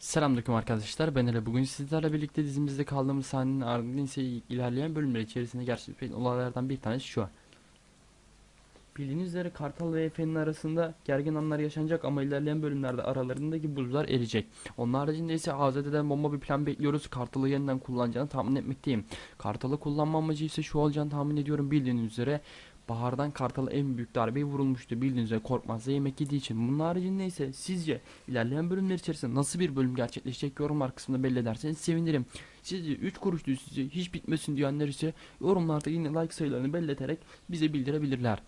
Selamünaleyküm arkadaşlar. Ben ile bugün sizlerle birlikte dizimizde kaldığımız sahnenin ardından ise ilerleyen bölümler içerisinde gerçekleşen olaylardan bir tanesi şu. Bildiğiniz üzere Kartal ve Efe'nin arasında gergin anlar yaşanacak ama ilerleyen bölümlerde aralarındaki buzlar eriyecek. Onun haricinde ise AZD'den bomba bir plan bekliyoruz. Kartal'ı yeniden kullanacağını tahmin etmekteyim. Kartal'ı kullanma amacı ise şu olacağını tahmin ediyorum bildiğiniz üzere. Bahar'dan Kartal'a en büyük darbeyi vurulmuştu bildiğiniz üzere Korkmaz'da yemek yediği için. Bunun haricinde ise sizce ilerleyen bölümler içerisinde nasıl bir bölüm gerçekleşecek yorumlar kısmında belli ederseniz sevinirim. Sizce 3 kuruş size hiç bitmesin diyenler ise yorumlarda yine like sayılarını belirterek bize bildirebilirler.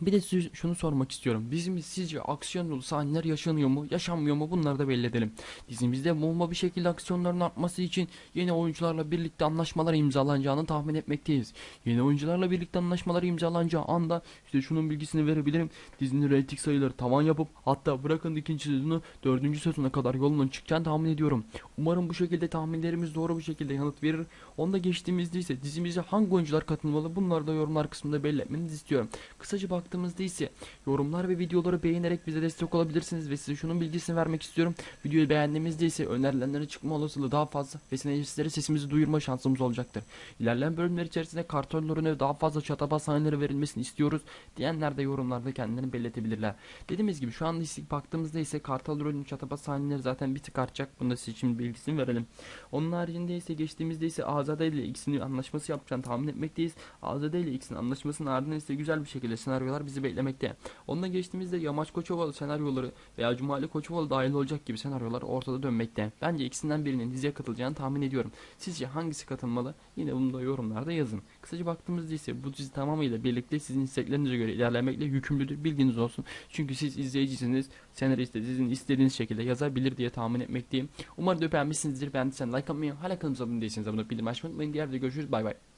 Bir de size şunu sormak istiyorum. Dizimiz sizce aksiyon dolu sahneler yaşanıyor mu, yaşanmıyor mu bunları da belli. Dizimizde bomba bir şekilde aksiyonların artması için yeni oyuncularla birlikte anlaşmalar imzalanacağını tahmin etmekteyiz. Yeni oyuncularla birlikte anlaşmalar imzalanacağı anda işte şunun bilgisini verebilirim. Dizinin reyting sayıları tavan yapıp hatta bırakın ikinci sezonu dördüncü sezona kadar yolunun çıkacağını tahmin ediyorum. Umarım bu şekilde tahminlerimiz doğru bir şekilde yanıt verir. Onda geçtiğimizde ise dizimize hangi oyuncular katılmalı bunları da yorumlar kısmında belirtmenizi istiyorum. Kısaca baktığımızda ise yorumlar ve videoları beğenerek bize destek olabilirsiniz ve size şunun bilgisini vermek istiyorum. Videoyu beğendiğimizde ise önerilenlere çıkma olasılığı daha fazla ve sizlere sesimizi duyurma şansımız olacaktır. İlerleyen bölümler içerisinde kartonlarına daha fazla çatabas sahneleri verilmesini istiyoruz diyenler de yorumlarda kendilerini belirtebilirler. Dediğimiz gibi şu anda istik baktığımızda ise kartal rolünün çatabas sahneleri zaten bir tık artacak. Bunda size şimdi bilgisini verelim. Onun haricinde ise geçtiğimizde ise Azade ile X'in anlaşması yapacağını tahmin etmekteyiz. Azade ile X'in anlaşmasının ardından ise güzel bir şekilde senaryolar bizi beklemekte. Onunla geçtiğimizde Yamaç Koçovalı senaryoları veya Cumali Koçovalı dahil olacak gibi senaryolar ortada dönmekte. Bence ikisinden birinin diziye katılacağını tahmin ediyorum. Sizce hangisi katılmalı? Yine bunu da yorumlarda yazın. Kısaca baktığımızda ise bu dizi tamamıyla birlikte sizin isteklerinize göre ilerlemekle yükümlüdür. Bilginiz olsun. Çünkü siz izleyicisiniz. Senarist de dizinin istediğiniz şekilde yazabilir diye tahmin etmekteyim. Umarım beğenmişsinizdir. Beğendiysen like atmayı, hala kanalımıza abone değilseniz abone olup bildirim açmayı unutmayın. Diğer videoda görüşürüz. Bay bay.